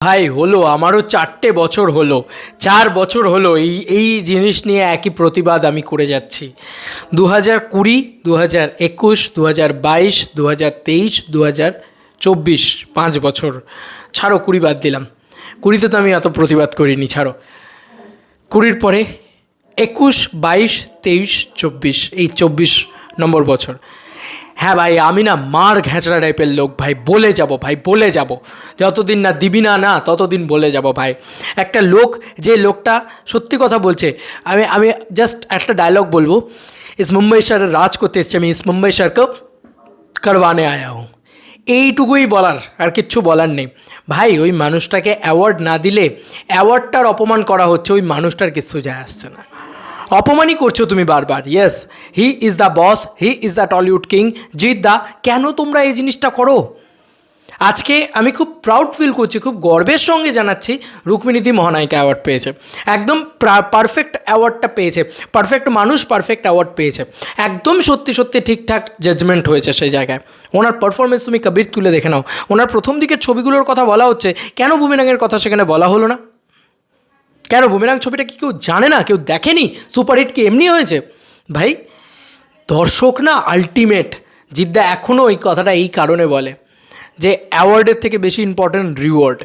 ভাই, হলো, আমারও চারটে বছর হলো। চার বছর হলো এই এই জিনিস নিয়ে একই প্রতিবাদ আমি করে যাচ্ছি। দু হাজার কুড়ি দু হাজার একুশ দু হাজার বাইশ দু হাজার তেইশ দু হাজার চব্বিশ, পাঁচ বছর। ছাড়ো, কুড়ি বাদ দিলাম। কুড়িতে তো আমি এত প্রতিবাদ করিনি, ছাড়ো। কুড়ির পরে একুশ, বাইশ, তেইশ, চব্বিশ, এই চব্বিশ নম্বর বছর। হ্যাঁ ভাই, আমি না মার ঘ্যাঁচড়া টাইপের লোক ভাই, বলে যাব ভাই, বলে যাব। যতদিন না দিবি না না, ততদিন বলে যাব ভাই। একটা লোক, যে লোকটা সত্যি কথা বলছে, আমি আমি জাস্ট একটা ডায়লগ বলব। ইস মুম্বাই শহরে রাজ করতে এসছি, আমি ইস মুম্বাই শহরকে করবানে আয়া হুঁ এইটুকুই বলার, আর কিচ্ছু বলার নেই। ভাই, ওই মানুষটাকে অ্যাওয়ার্ড না দিলে অ্যাওয়ার্ডটার অপমান করা হচ্ছে, ওই মানুষটার কিচ্ছু যায় আসছে না। অপমানই করছ তুমি বারবার yes he is the boss he is the Tollywood king Jeet da, কেন তোমরা এই জিনিসটা করো? আজকে আমি খুব প্রাউড ফিল করছি, খুব গর্বের সঙ্গে জানাচ্ছি, রুক্মিণীদি মহানায়িকা অ্যাওয়ার্ড পেয়েছে। একদম পারফেক্ট অ্যাওয়ার্ডটা পেয়েছে পারফেক্ট মানুষ পারফেক্ট অ্যাওয়ার্ড পেয়েছে। একদম সত্যি সত্যি ঠিকঠাক জাজমেন্ট হয়েছে সেই জায়গায়। ওনার পারফরমেন্স তুমি কবির তুলে দেখে নাও। ওনার প্রথম দিকের ছবিগুলোর কথা বলা হচ্ছে, কেন ভূমিরাঙের কথা সেখানে বলা হলো না? কেন বুমেরাং ছবিটা কি কেউ জানে না? কেউ দেখেনি? সুপারহিট কি এমনি হয়েছে? ভাই, দর্শক না আলটিমেট জিদ্দা এখনও ওই কথাটা এই কারণে বলে যে অ্যাওয়ার্ডের থেকে বেশি ইম্পর্ট্যান্ট রিওয়ার্ড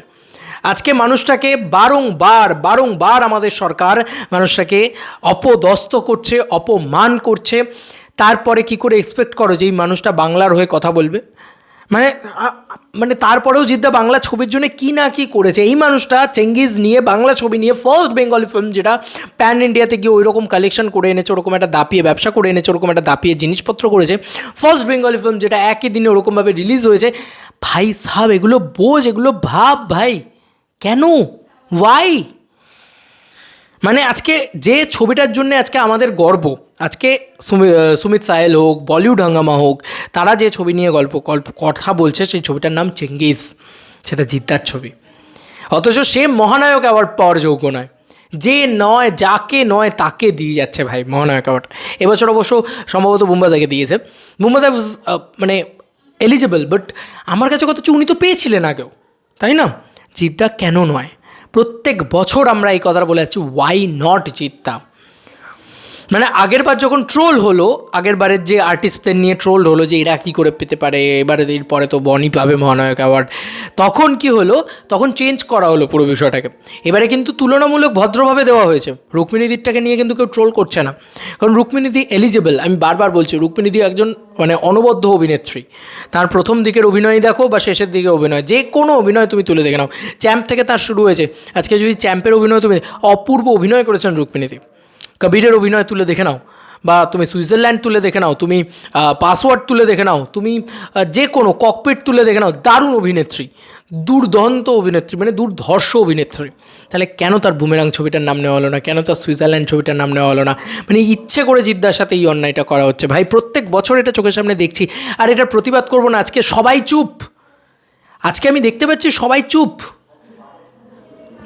আজকে মানুষটাকে বারংবার বারংবার আমাদের সরকার মানুষটাকে অপদস্ত করছে, অপমান করছে। তারপরে কি করে এক্সপেক্ট করো যে এই মানুষটা বাংলার হয়ে কথা বলবে? মানে মানে তারপরেও জিদ্দা বাংলা ছবির জন্য কি না কি করেছে? এই মানুষটা চেঙ্গিজ নিয়ে, বাংলা ছবি নিয়ে ফার্স্ট বেঙ্গলি ফিল্ম যেটা প্যান ইন্ডিয়াতে গিয়ে ওই রকম কালেকশন করে এনেছে, ওরকম একটা দাপিয়ে, ব্যবসা করে এনেছে, ওরকম একটা দাপিয়ে জিনিসপত্র করেছে। ফার্স্ট বেঙ্গলি ফিল্ম যেটা একই দিনে ওরকমভাবে রিলিজ হয়েছে। ভাই সাহেব, এগুলো বোঝ, এগুলো ভাব ভাই। কেন? ওয়াই মানে আজকে যে ছবিটার জন্য আজকে আমাদের গর্ব, আজকে সুমি- সুমিত সায়েল হোক, বলিউড হাঙ্গামা হোক, তারা যে ছবি নিয়ে গল্প গল্প, কথা বলছে সেই ছবিটার নাম চেঙ্গিস। সেটা জিদ্দার ছবি। অথচ সে মহানায়ক অ্যাওয়ার্ড পাওয়ার যোগ্য নয়। যে নয়, যাকে নয়, তাকে দিয়ে যাচ্ছে ভাই মহানায়ক অ্যাওয়ার্ড। এবছর অবশ্য সম্ভবত বুম্বাদাকে দিয়েছে। বুম্বাদা মানে এলিজেবল বাট আমার কাছে কথা উনি তো পেয়েছিলেন আগেও। তাই না? জিদ্দা কেন নয়? প্রত্যেক বছর আমরা এই কথাটা বলে যাচ্ছি ওয়াই নট জিদ্দা মানে আগের বার যখন ট্রোল হলো, আগের বারের যে আর্টিস্টদের নিয়ে ট্রোল হলো যে এরা কী করে পেতে পারে এবারে এর পরে তো বনি পাবে মহানায়ক অ্যাওয়ার্ড তখন কি হলো? তখন চেঞ্জ করা হলো পুরো বিষয়টাকে। এবারে কিন্তু তুলনামূলক ভদ্রভাবে দেওয়া হয়েছে। রুক্মিণীদিরটাকে নিয়ে কিন্তু কেউ ট্রোল করছে না। কারণ রুক্মিণীদি এলিজেবল আমি বারবার বলছি রুক্মিণীদি একজন মানে অনবদ্য অভিনেত্রী। তার প্রথম দিকের অভিনয় দেখো বা শেষের দিকে অভিনয়, যে কোনো অভিনয় তুমি তুলে দেখে নাও। চ্যাম্প থেকে তার শুরু হয়েছে। আজকে যদি চ্যাম্পের অভিনয় তুমি অপূর্ব অভিনয় করেছেন রুক্মিণীদি কবিরের অভিনয় তুলে দেখে নাও, বা তুমি সুইজারল্যান্ড তুলে দেখে নাও, তুমি পাসওয়ার্ড তুলে দেখে নাও, তুমি যে কোনো ককপিট তুলে দেখে নাও, দারুণ অভিনেত্রী, দুর্দন্ত অভিনেত্রী মানে দুর্ধর্ষ অভিনেত্রী। তাহলে কেন তার বুমেরাং ছবিটার নাম নেওয়া হলো না? কেন তার সুইজারল্যান্ড ছবিটার নাম নেওয়া হলো না? মানে ইচ্ছে করে জিদ্দার সাথে এই অন্যায়টা করা হচ্ছে। ভাই, প্রত্যেক বছর এটা চোখের সামনে দেখছি, আর এটার প্রতিবাদ করব না, আজকে সবাই চুপ। আজকে আমি দেখতে পাচ্ছি সবাই চুপ।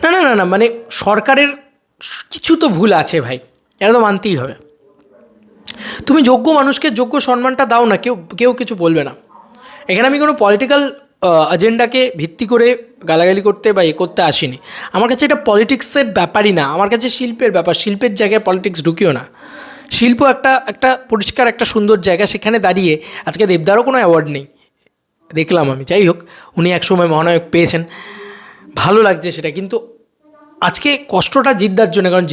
না না না না মানে সরকারের কিছু তো ভুল আছে ভাই। এটা তো মানতেই হবে। তুমি যোগ্য মানুষকে যোগ্য সম্মানটা দাও না, কেউ কেউ কিছু বলবে না। এখানে আমি কোনো পলিটিক্যাল এজেন্ডাকে ভিত্তি করে গালাগালি করতে বা এ করতে আসিনি। আমার কাছে এটা পলিটিক্সের ব্যাপারই না। আমার কাছে শিল্পের ব্যাপার। শিল্পের জায়গায় পলিটিক্স ঢুকিও না। শিল্প একটা একটা পরিষ্কার, একটা সুন্দর জায়গা। সেখানে দাঁড়িয়ে আজকে দেবদারও কোনো অ্যাওয়ার্ড নেই। দেখলাম আমি। যাই হোক, উনি একসময় মহানায়ক পেয়েছেন। ভালো লাগছে সেটা। কিন্তু আজকে কষ্টটা জিদ্দার জন্য। কারণ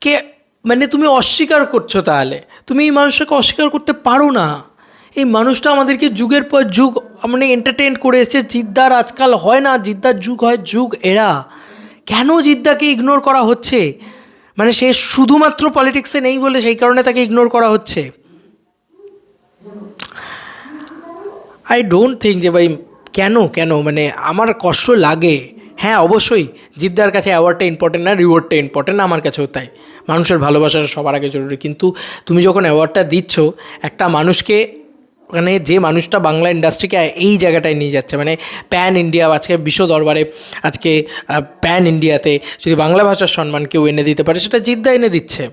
জিদ্দাকে মানে তুমি অস্বীকার করছ তাহলে? তুমি এই মানুষটাকে অস্বীকার করতে পারো না। এই মানুষটা আমাদেরকে যুগের পর যুগ মানে এন্টারটেন করে এসেছে। জিদ্দার আজকাল হয় না, জিদ্দার যুগ হয় যুগ এরা। কেন জিদ্দাকে ইগনোর করা হচ্ছে? মানে সে শুধুমাত্র পলিটিক্সে নেই বলে সেই কারণে তাকে ইগনোর করা হচ্ছে। আই ডোন্ট থিঙ্ক যে ভাই, কেন কেন? মানে আমার কষ্ট লাগে। হ্যাঁ অবশ্যই। জিদ্দার কাছে অ্যাওয়ার্ডটা ইম্পর্টেন্ট না রিওয়ার্ডটা ইম্পর্টেন্ট আমার কাছেও তাই। মানুষের ভালোবাসাটা সবার আগে জরুরি। কিন্তু তুমি যখন অ্যাওয়ার্ডটা দিচ্ছ, একটা মানুষকে মানে যে মানুষটা বাংলা ইন্ডাস্ট্রিকে এই জায়গাটায় নিয়ে যাচ্ছে মানে প্যান ইন্ডিয়া আজকে বিশ্ব দরবারে, আজকে প্যান ইন্ডিয়াতে যদি বাংলা ভাষার সম্মান কেউ এনে দিতে পারে, সেটা জিদ্দা এনে দিচ্ছে।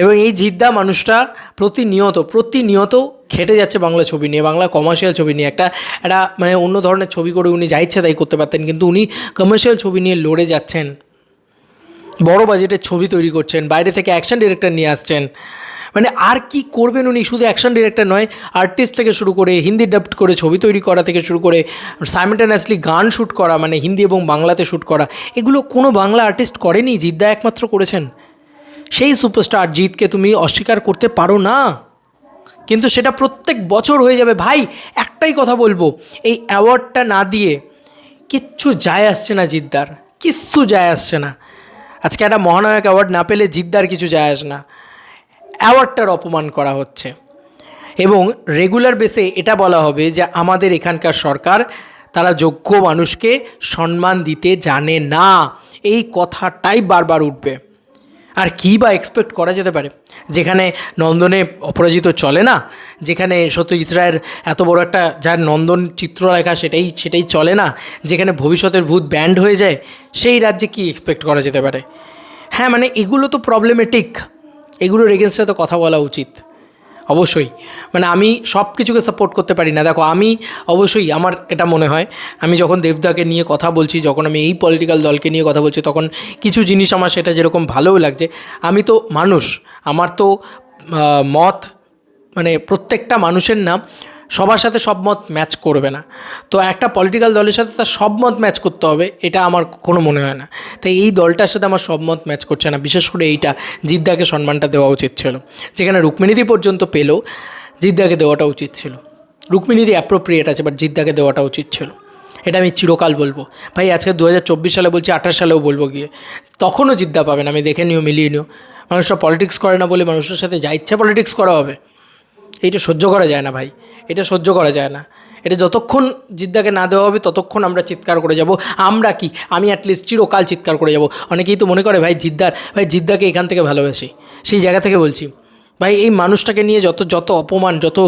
এবং এই জিদ্দা মানুষটা প্রতিনিয়ত প্রতিনিয়ত খেটে যাচ্ছে বাংলা ছবি নিয়ে, বাংলা কমার্শিয়াল ছবি নিয়ে। একটা একটা মানে অন্য ধরনের ছবি করে উনি যা ইচ্ছে তাই করতে পারতেন, কিন্তু উনি কমার্শিয়াল ছবি নিয়ে লড়ে যাচ্ছেন। বড় বাজেটের ছবি তৈরি করছেন, বাইরে থেকে অ্যাকশন ডিরেক্টর নিয়ে আসছেন। মানে আর কি করবেন উনি? শুধু অ্যাকশন ডিরেক্টর নয় আর্টিস্ট থেকে শুরু করে, হিন্দি ডাবড করে ছবি তৈরি করা থেকে শুরু করে সাইমেন্টানাসলি গান শ্যুট করা মানে হিন্দি এবং বাংলাতে শ্যুট করা, এগুলো কোনো বাংলা আর্টিস্ট করেনি? জিদ্দা একমাত্র করেছেন? সেই সুপারস্টার জিতকে তুমি অস্বীকার করতে পারো না। কিন্তু সেটা প্রত্যেক বছর হয়ে যাবে। ভাই, একটাই কথা বলব, এই অ্যাওয়ার্ডটা না দিয়ে কিচ্ছু যায় আসছে না জিদ্দার। কিচ্ছু যায় আসছে না। আজকে একটা মহানায়ক অ্যাওয়ার্ড না পেলে জিদ্দার কিছু যায় আসে না। অ্যাওয়ার্ডটার অপমান করা হচ্ছে। এবং রেগুলার বেসে এটা বলা হবে যে, আমাদের এখানকার সরকার তারা যোগ্য মানুষকে সম্মান দিতে জানে না। এই কথাটাই বারবার উঠবে। আর কী বা এক্সপেক্ট করা যেতে পারে? যেখানে নন্দনে অপরাজিত চলে না, যেখানে সত্যজিৎ রায়ের এত বড় একটা যার নন্দন চিত্রলেখা সেটাই সেটাই চলে না, যেখানে ভবিষ্যতের ভূত ব্যান্ড হয়ে যায়, সেই রাজ্যে কি এক্সপেক্ট করা যেতে পারে? হ্যাঁ মানে এগুলো তো প্রবলেমেটিক এগুলোর এগেনস্টে তো কথা বলা উচিত। অবশ্যই। মানে আমি সব কিছুকে সাপোর্ট করতে পারি না। দেখো, আমি অবশ্যই আমার এটা মনে হয়, আমি যখন দেবদাকে নিয়ে কথা বলছি, যখন আমি এই পলিটিক্যাল দলকে নিয়ে কথা বলছি, তখন কিছু জিনিস আমার সেটা যেরকম ভালোও লাগছে। আমি তো মানুষ, আমার তো মত মানে প্রত্যেকটা মানুষের নাম সবার সাথে সব মত ম্যাচ করবে না। তো একটা পলিটিক্যাল দলের সাথে তার সব মত ম্যাচ করতে হবে, এটা আমার কোনো মনে হয় না। তাই এই দলটার সাথে আমার সব মত ম্যাচ করছে না। বিশেষ করে এইটা জিদ্দাকে সম্মানটা দেওয়া উচিত ছিল। যেখানে রুক্মিণীদি পর্যন্ত পেলেও জিদ্দাকে দেওয়াটা উচিত ছিল। রুক্মিণীদি অ্যাপ্রোপ্রিয়েট আছে বাট জিদ্দাকে দেওয়াটা উচিত ছিল। এটা আমি চিরকাল বলব। ভাই, আজকে দু হাজার চব্বিশ সালে বলছি, আঠাশ সালেও বলব গিয়ে। তখনও জিদ্দা পাবেন আমি দেখে নিও, মিলিয়ে নিও। মানুষরা পলিটিক্স করে না বলে মানুষের সাথে যা ইচ্ছা পলিটিক্স করা হবে। এইটা সহ্য করা যায় না ভাই। এটা সহ্য করা যায় না। এটা যতক্ষণ জিদ্দাকে না দেওয়া হবে, ততক্ষণ আমরা চিৎকার করে যাব। আমরা কি? আমি অ্যাটলিস্ট চিরকাল চিৎকার করে যাব। অনেকেই তো মনে করে, ভাই, জিদ্দার, ভাই, জিদ্দাকে এখান থেকে ভালোবাসি। সেই জায়গা থেকে বলছি। ভাই এই মানুষটাকে নিয়ে যত যত অপমান, যত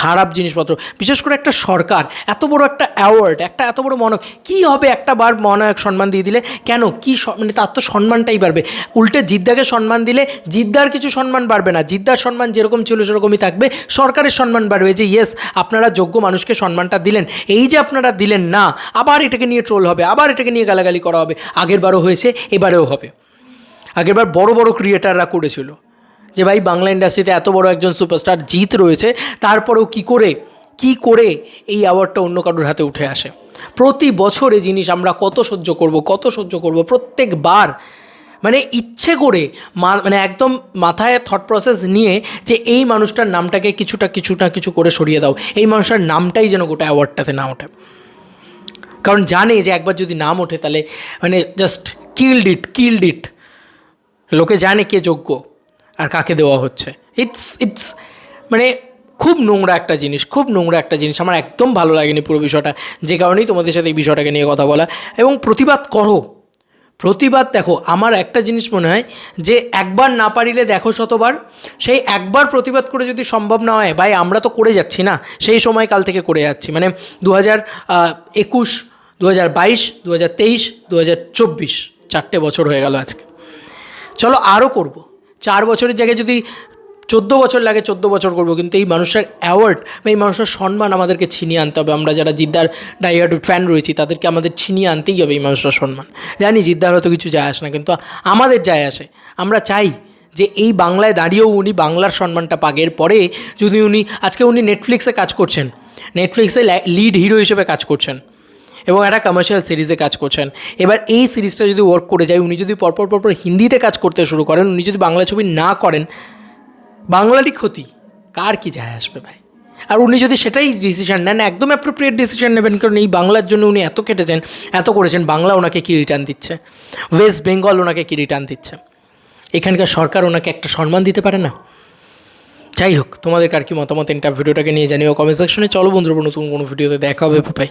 খারাপ জিনিসপত্র, বিশেষ করে একটা সরকার, এত বড় একটা অ্যাওয়ার্ড একটা এত বড় মনক কী হবে একটা বার মহানায়ক সম্মান দিয়ে দিলে? কেন? কী মানে তার তো সম্মানটাই বাড়বে। উল্টে জিদ্দাকে সম্মান দিলে জিদ্দার কিছু সম্মান বাড়বে না। জিদ্দার সম্মান যেরকম ছিল সেরকমই থাকবে, সরকারের সম্মান বাড়বে যে ইয়েস আপনারা যোগ্য মানুষকে সম্মানটা দিলেন। এই যে আপনারা দিলেন না, আবার এটাকে নিয়ে ট্রোল হবে, আবার এটাকে নিয়ে গালাগালি করা হবে। আগের বারও হয়েছে, এবারেও হবে। আগেরবার বড় বড় ক্রিয়েটাররা করেছিল। যে ভাই বাংলা ইন্ডাস্ট্রিতে এত বড় একজন সুপারস্টার জিত রয়েছে, তারপরেও কি করে কি করে এই অ্যাওয়ার্ডটা অন্য কারোর হাতে উঠে আসে? প্রতি বছর এই জিনিস আমরা কত সহ্য করব, কত সহ্য করব, প্রত্যেকবার মানে ইচ্ছে করে মানে একদম মাথায় থট প্রসেস নিয়ে যে এই মানুষটার নামটাকে কিছুটা কিছুটা, কিছু করে সরিয়ে দাও, এই মানুষটার নামটাই যেন গোটা অ্যাওয়ার্ডটাতে না ওঠে। কারণ জানে যে একবার যদি নাম ওঠে তাহলে মানে just killed it killed it লোকে জানে কে যোগ্য। আর কাকে দেওয়া হচ্ছে? ইটস ইটস মানে খুব নোংরা একটা জিনিস, খুব নোংরা একটা জিনিস। আমার একদম ভালো লাগেনি পুরো বিষয়টা, যে কারণেই তোমাদের সাথে এই বিষয়টাকে নিয়ে কথা বলা। এবং প্রতিবাদ করো। প্রতিবাদ দেখো, আমার একটা জিনিস মনে হয় যে একবার না পারিলে দেখো শতবার, সেই একবার প্রতিবাদ করে যদি সম্ভব না হয়, ভাই আমরা তো করে যাচ্ছি না, সেই সময় কাল থেকে করে যাচ্ছি। মানে দু হাজার একুশ দু হাজার বাইশ দু হাজার তেইশ দু হাজার চব্বিশ, চারটে বছর হয়ে গেল আজকে। চলো আরও করব। চার বছরের জায়গায় যদি চোদ্দ বছর লাগে, চোদ্দ বছর করব। কিন্তু এই মানুষের অ্যাওয়ার্ড বা এই মানুষের সম্মান আমাদেরকে ছিনিয়ে আনতে হবে। আমরা যারা জিদ্দার ডাইহার্ড ফ্যান রয়েছি, তাদেরকে আমাদের ছিনিয়ে আনতেই হবে এই মানুষের সম্মান। জানি জিদ্দার হয়তো কিছু যায় আসে না, কিন্তু আমাদের যায় আসে। আমরা চাই যে এই বাংলায় দাঁড়িয়েও উনি বাংলার সম্মানটা পাক। পরে যদি উনি, আজকে উনি নেটফ্লিক্সে কাজ করছেন নেটফ্লিক্সে লিড হিরো হিসেবে কাজ করছেন এবং একটা কমার্শিয়াল সিরিজে কাজ করছেন। এবার এই সিরিজটা যদি ওয়ার্ক করে যায়, উনি যদি পরপর পরপর হিন্দিতে কাজ করতে শুরু করেন, উনি যদি বাংলা ছবি না করেন বাংলারই ক্ষতি। কার কি যায় আসবে ভাই? আর উনি যদি সেটাই ডিসিশন নেন, একদম অ্যাপ্রোপ্রিয়েট ডিসিশন নেবেন, কারণ এই বাংলার জন্য উনি এত কেটেছেন, এত করেছেন, বাংলা ওনাকে কী রিটার্ন দিচ্ছে? ওয়েস্ট বেঙ্গল ওনাকে কী রিটার্ন দিচ্ছে? এখানকার সরকার ওনাকে একটা সম্মান দিতে পারে না? যাই হোক, তোমাদের কার কি মতামত? ইন্টার ভিডিওটাকে নিয়ে জানিও কমেন্ট সেকশনে চলো বন্ধুরা, নতুন কোনো ভিডিওতে দেখা হবে ভাই